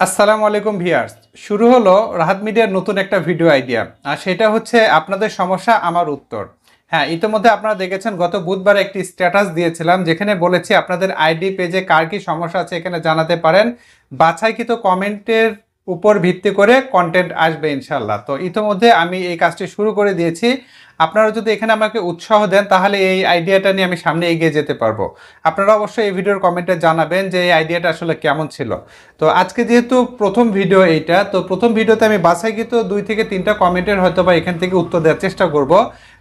আসসালামু আলাইকুম ভিয়ার্স শুরু হলো রাহাত মিডিয়ার নতুন একটা ভিডিও আইডিয়া। আর সেটা হচ্ছে আপনাদের সমস্যা, আমার উত্তর। হ্যাঁ ইতিমধ্যে আপনারা দেখেছেন, গত বুধবার একটি স্ট্যাটাস দিয়েছিলাম, যেখানে বলেছি আপনাদের আইডি পেজে কার কি সমস্যা আছে এখানে জানাতে পারেন। বাছাইকৃত কমেন্টের উপর ভিত্তি করে কন্টেন্ট আসবে ইনশাল্লাহ তো ইতিমধ্যে আমি এই কাজটি শুরু করে দিয়েছি। আপনারা যদি এখানে আমাকে উৎসাহ দেন, তাহলে এই আইডিয়াটা নিয়ে আমি সামনে এগিয়ে যেতে পারব। আপনারা অবশ্যই এই ভিডিওর কমেন্টে জানাবেন যে এই আইডিয়াটা আসলে কেমন ছিল। তো আজকে যেহেতু প্রথম ভিডিও এইটা, তো প্রথম ভিডিওতে আমি বাছাইকৃত দুই থেকে তিনটা কমেন্টের হয়তো বা এখান থেকে উত্তর দেওয়ার চেষ্টা করব।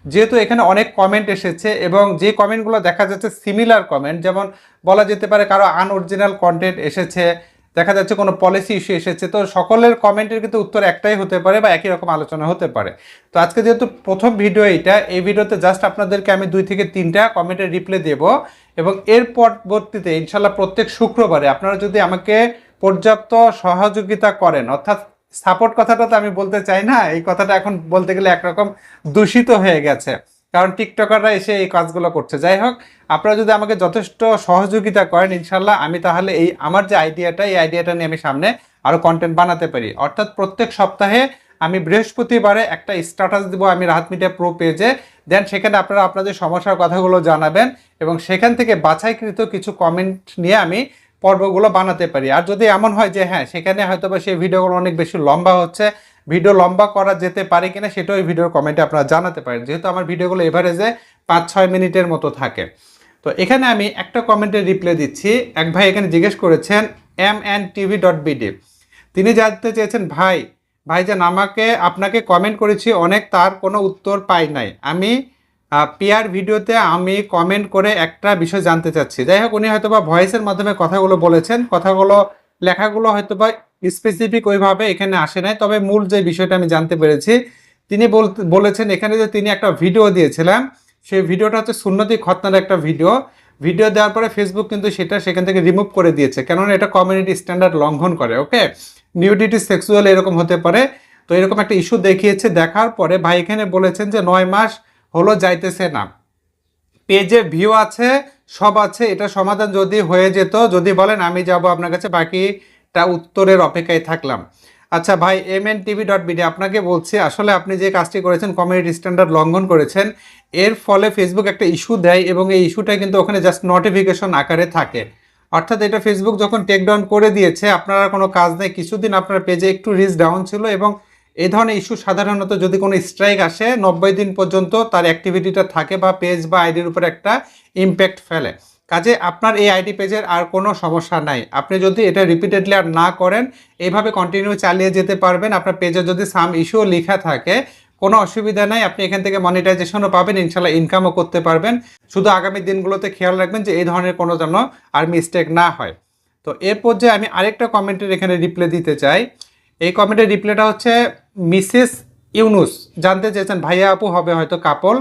যেহেতু এখানে অনেক কমেন্ট এসেছে এবং যে কমেন্টগুলো দেখা যাচ্ছে সিমিলার কমেন্ট যেমন বলা যেতে পারে কারও আনঅরিজিনাল কন্টেন্ট এসেছে দেখা যাচ্ছে কোনো পলিসি ইস্যু এসেছে, তো সকলের কমেন্টের কিন্তু উত্তর একটাই হতে পারে বা একই রকম আলোচনা হতে পারে। তো আজকে যেহেতু প্রথম ভিডিও এইটা, এই ভিডিওতে জাস্ট আপনাদেরকে আমি দুই থেকে তিনটা কমেন্টের রিপ্লাই দেব এবং এর পরবর্তীতে ইনশাল্লাহ প্রত্যেক শুক্রবারে আপনারা যদি আমাকে পর্যাপ্ত সহযোগিতা করেন, অর্থাৎ সাপোর্ট কথাটা তো আমি বলতে চাই না, এই কথাটা এখন বলতে গেলে একরকম দূষিত হয়ে গেছে। কারণ টিকটকাররা এসে এই কাজগুলো করছে। যাই হোক, আপনারা যদি আমাকে যথেষ্ট সহযোগিতা করেন ইনশাল্লাহ আমি তাহলে এই আমার যে আইডিয়াটা, এই আইডিয়াটা নিয়ে আমি সামনে আরও কন্টেন্ট বানাতে পারি। অর্থাৎ প্রত্যেক সপ্তাহে আমি বৃহস্পতিবারে একটা স্ট্যাটাস দিব আমি রাহাত মিডিয়া প্রো পেজে দেন সেখানে আপনারা আপনাদের সমস্যার কথাগুলো জানাবেন এবং সেখান থেকে বাছাইকৃত কিছু কমেন্ট নিয়ে আমি পর্বগুলো বানাতে পারি। আর যদি এমন হয় যে হ্যাঁ সেখানে হয়তো বা সেই ভিডিওগুলো অনেক বেশি লম্বা হচ্ছে, ভিডিও লম্বা করা যেতে পারে কিনা সেটাও এই ভিডিওর কমেন্টে আপনারা জানাতে পারেন। যেহেতু আমার ভিডিওগুলো এভারেজে পাঁচ ছয় মিনিটের মতো থাকে। তো এখানে আমি একটা কমেন্টের রিপ্লাই দিচ্ছি। এক ভাই এখানে জিজ্ঞেস করেছেন M N TV dot BD তিনি জানতে চেয়েছেন, ভাই, ভাইজান, আমাকে, আপনাকে কমেন্ট করেছি, অনেক তার কোনো উত্তর পাই নাই। আমি পিয়ার ভিডিওতে আমি কমেন্ট করে একটা বিষয় জানতে চাচ্ছি। যাই হোক উনি হয়তো বা ভয়েসের মাধ্যমে কথাগুলো বলেছেন। কথাগুলো, লেখাগুলো হয়তো বা স্পেসিফিক ওইভাবে এখানে আসে নাই। তবে মূল যে বিষয়টা আমি জানতে পেরেছি, তিনি বলেছেন এখানে যে তিনি একটা ভিডিও দিয়েছিলেন। সেই ভিডিওটা হচ্ছে সুন্নতি খতনার একটা ভিডিও ভিডিও দেওয়ার পরে ফেসবুক কিন্তু সেটা সেখান থেকে রিমুভ করে দিয়েছে। কেননা এটা কমিউনিটি স্ট্যান্ডার্ড লঙ্ঘন করে ওকে নিউডিটি সেক্সুয়াল এরকম হতে পারে। তো এরকম একটা ইস্যু দেখিয়েছে। দেখার পরে ভাই এখানে বলেছেন যে নয় মাস হলো যাইতেছে না। পেজে ভিউ আছে, সব আছে, এটা সমাধান যদি হয়ে যেত, যদি বলেন আমি যাব আপনার কাছে, বাকিটা উত্তরের অপেক্ষায় থাকলাম। আচ্ছা ভাই M N TV dot BD আপনাকে বলছি, আসলে আপনি যে কাজটি করেছেন কমিউনিটি স্ট্যান্ডার্ড লঙ্ঘন করেছেন, এর ফলে ফেসবুক একটা ইস্যু দেয় এবং এই ইস্যুটা কিন্তু ওখানে জাস্ট নোটিফিকেশন আকারে থাকে। অর্থাৎ এটা ফেসবুক যখন টেক ডাউন করে দিয়েছে, আপনারা কোনো কাজ নেই। কিছুদিন আপনার পেজে একটু রিচ ডাউন ছিল এবং এই ধরনের ইস্যু সাধারণত যদি কোনো স্ট্রাইক আসে, নব্বই দিন পর্যন্ত তার অ্যাক্টিভিটিটা থাকে বা পেজ বা আইডির উপর একটা ইম্প্যাক্ট ফেলে। কাজে আপনার এই আইডি পেজের আর কোনো সমস্যা নাই। আপনি যদি এটা রিপিটেডলি আর না করেন এইভাবে কন্টিনিউ চালিয়ে যেতে পারবেন। আপনার পেজে যদি সাম ইস্যু লেখা থাকে, কোনো অসুবিধা নাই। আপনি এখান থেকে মনিটাইজেশনও পাবেন, ইনশাল্লাহ ইনকামও করতে পারবেন। শুধু আগামী দিনগুলোতে খেয়াল রাখবেন যে এই ধরনের কোনো যেন আর মিস্টেক না হয়। তো এরপর যে আমি আরেকটা কমেন্টের এখানে রিপ্লাই দিতে চাই এই কমেন্টের রিপ্লাইটা হচ্ছে, মিসেস ইউনুস, জানতে চেয়েছেন, ভাইয়া আপু, হবে হয়তো কাপল।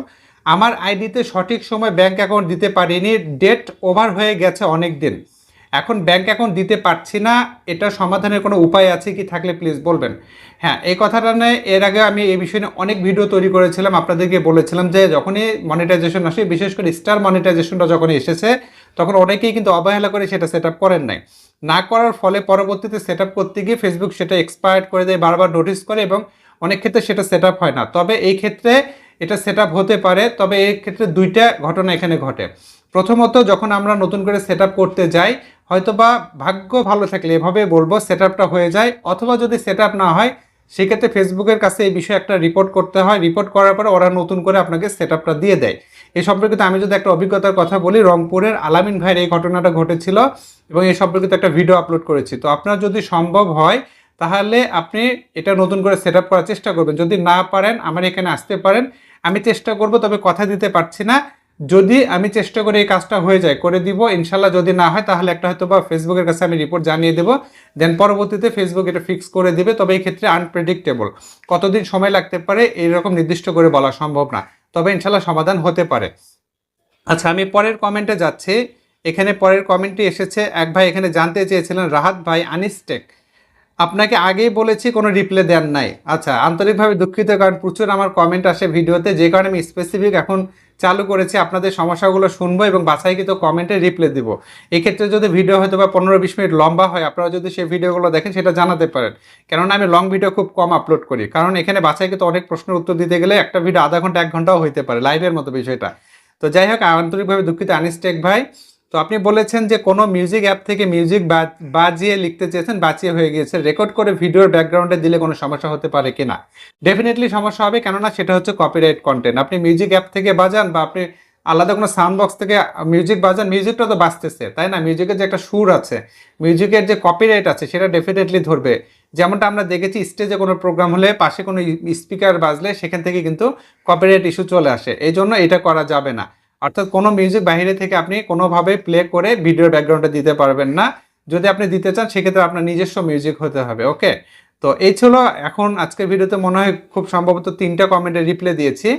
আমার আইডিতে সঠিক সময় ব্যাংক অ্যাকাউন্ট দিতে পারিনি। ডেট ওভার হয়ে গেছে অনেক দিন এখন ব্যাংক অ্যাকাউন্ট দিতে পারছি না। এটা সমাধানের কোনো উপায় আছে কি থাকলে প্লিজ বলবেন? হ্যাঁ এই কথাটা নিয়ে। এর আগে আমি এই বিষয়ে অনেক ভিডিও তৈরি করেছিলাম। আপনাদেরকে বলেছিলাম যে যখনই মনিটাইজেশন আসে, বিশেষ করে স্টার মনিটাইজেশনটা যখন এসেছে, তখন অনেকেই কিন্তু অবহেলা করে সেটা সেট করেন নাই। না করার ফলে পরবর্তীতে সেট করতে গিয়ে ফেসবুক সেটা এক্সপায়ার্ড করে দেয়, বারবার নোটিস করে এবং অনেক ক্ষেত্রে সেটা সেট হয় না। তবে এই ক্ষেত্রে এটা সেট হতে পারে, তবে এই ক্ষেত্রে দুইটা ঘটনা এখানে ঘটে। প্রথমত, যখন আমরা নতুন করে সেট করতে যাই, হয়তোবা ভাগ্য ভালো থাকলে এভাবে বলব সেট হয়ে যায়, অথবা যদি সেট না হয়, সেক্ষেত্রে ফেসবুকের কাছে এই বিষয়ে একটা রিপোর্ট করতে হয়। রিপোর্ট করার পরে ওরা নতুন করে আপনাকে সেট দিয়ে দেয়। এই সম্পর্কিত আমি যদি একটা অভিজ্ঞতার কথা বলি, রংপুরের আলামিন ভাইয়ের এই ঘটনাটা ঘটেছিল এবং এই সম্পর্কিত একটা ভিডিও আপলোড করেছি। তো আপনার যদি সম্ভব হয়, তাহলে আপনি এটা নতুন করে সেট করার চেষ্টা করবেন। যদি না পারেন, আমার এখানে আসতে পারেন। আমি চেষ্টা করব, তবে কথা দিতে পারছি না। যদি আমি চেষ্টা করে এই কাজটা হয়ে যায়, করে দিব। ইনশাল্লাহ যদি না হয়, তাহলে একটা হয়তো বা ফেসবুকের কাছে আমি রিপোর্ট জানিয়ে দেবো। দেন পরবর্তীতে ফেসবুক এটা ফিক্স করে দিবে। তবে এই ক্ষেত্রে আনপ্রেডিক্টেবল কতদিন সময় লাগতে পারে, এইরকম নির্দিষ্ট করে বলা সম্ভব না। তবে ইনশাল্লাহ সমাধান হতে পারে। আচ্ছা আমি পরের কমেন্টে যাচ্ছি। এখানে পরের কমেন্টটি এসেছে। এক ভাই এখানে জানতে চেয়েছিলেন, রাহাত ভাই, আনিস্টেক, আপনাকে আগেই বলেছি কোনো রিপ্লে দেন নাই। আচ্ছা আন্তরিকভাবে দুঃখিত, কারণ প্রচুর আমার কমেন্ট আসে ভিডিওতে, যে কারণে আমি স্পেসিফিক এখন চালু করেছি, আপনাদের সমস্যাগুলো শুনব এবং বাছাই কিন্তু কমেন্টে রিপ্লাই দিব। এক্ষেত্রে যদি ভিডিও হয়তো বা পনেরো বিশ মিনিট লম্বা হয়, আপনারা যদি সেই ভিডিওগুলো দেখেন, সেটা জানাতে পারেন। কেননা আমি লং ভিডিও খুব কম আপলোড করি। কারণ এখানে বাছাই কিন্তু অনেক প্রশ্নের উত্তর দিতে গেলে একটা ভিডিও আধা ঘণ্টা, এক ঘন্টাও হইতে পারে লাইভের মতো বিষয়টা। তো যাই হোক, আন্তরিকভাবে দুঃখিত আনিস টেক ভাই। তো আপনি বলেছেন যে কোনো মিউজিক অ্যাপ থেকে মিউজিক বাজিয়ে লিখতে চেয়েছেন, বাঁচিয়ে হয়ে গিয়েছে। রেকর্ড করে ভিডিওর ব্যাকগ্রাউন্ডে দিলে কোনো সমস্যা হতে পারে কি না ডেফিনেটলি সমস্যা হবে, কেননা সেটা হচ্ছে কপিরাইট কন্টেন্ট আপনি মিউজিক অ্যাপ থেকে বাজান বা আপনি আলাদা কোনো সাউন্ড বক্স থেকে মিউজিক বাজান মিউজিকটা তো বাঁচতেছে তাই না? মিউজিকের যে একটা সুর আছে মিউজিকের যে কপিরাইট আছে, সেটা ডেফিনেটলি ধরবে। যেমনটা আমরা দেখেছি স্টেজে কোনো প্রোগ্রাম হলে পাশে কোনো স্পিকার বাজলে সেখান থেকে কিন্তু কপিরাইট ইস্যু চলে আসে। এই জন্য এটা করা যাবে না। অর্থাৎ কোনো মিউজিক বাইরে থেকে আপনি কোনোভাবে প্লে করে ভিডিওর ব্যাকগ্রাউন্ডে দিতে পারবেন না। যদি আপনি দিতে চান, সেক্ষেত্রে আপনার নিজস্ব মিউজিক হতে হবে ওকে তো এই ছিল এখন আজকের ভিডিওতে মনে হয় খুব সম্ভবত তিনটা কমেন্টের রিপ্লাই দিয়েছি।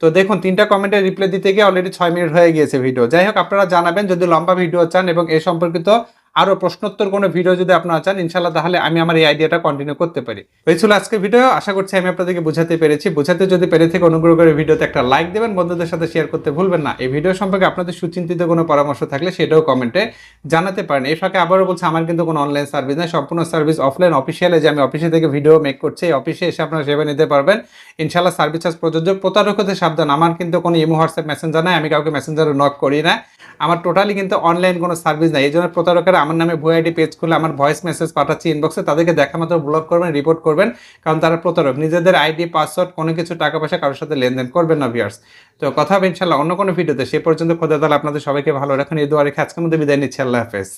তো দেখুন, তিনটা কমেন্টের রিপ্লাই দিতে গিয়ে অলরেডি ছয় মিনিট হয়ে গিয়েছে ভিডিও যাই হোক, আপনারা জানাবেন, যদি লম্বা ভিডিও চান এবং এ সম্পর্কিত আরও প্রশ্নোত্তর কোনো ভিডিও যদি আপনারা চান ইনশাল্লাহ তাহলে আমি আমার এই আইডিয়াটা কন্টিনিউ করতে পারি। এই ছিল আজকের ভিডিও আশা করছি আমি আপনাদেরকে বোঝাতে পেরেছি। বোঝাতে যদি পেরে থেকে অনুগ্রহ করে ভিডিওতে একটা লাইক দেবেন, বন্ধুদের সাথে শেয়ার করতে ভুলবেন না। এই ভিডিও সম্পর্কে আপনাদের সুচিন্তিত কোনো পরামর্শ থাকলে সেটাও কমেন্টে জানাতে পারেন। এই ফাঁকে আবারও বলছি, আমার কিন্তু কোনো অনলাইন সার্ভিস নেই, সম্পূর্ণ সার্ভিস অফলাইন অফিসিয়ালে যে আমি অফিসে থেকে ভিডিও মেক করছি, এই অফিসে এসে আপনারা সেবা নিতে পারবেন। ইনশাল্লাহ সার্ভিস চার্জ প্রযোজ্য। প্রতারক হতে সাবধান, আমার কিন্তু কোনো ইমো, হোয়াটসঅ্যাপ মেসেঞ্জার নাই, আমি কাউকে মেসেঞ্জারে নক করি না। আমার টোটালি কিন্তু অনলাইন কোনো সার্ভিস নাই, এই জন্য প্রতারকেরা আমার নামে ভুয়া আইডি পেজ খুলে আমার ভয়েস মেসেজ পাঠাচ্ছি ইনবক্সে তাদেরকে দেখা মাত্র ব্লক করবেন রিপোর্ট করবেন, কারণ তারা প্রতারক। নিজেদের আইডি পাসওয়ার্ড কোনো কিছু, টাকা পয়সা কারোর সাথে লেনদেন করবেন না ভিয়ার্স তো কথা হবে ইনশাল্লাহ অন্য কোনো ভিডিওতে সে পর্যন্ত খোদা তাহলে আপনাদের সবাইকে ভালো রাখুন। এই দুয়ারে আজকের মধ্যে বিদায় নিচ্ছি। আল্লাহ হাফেজ।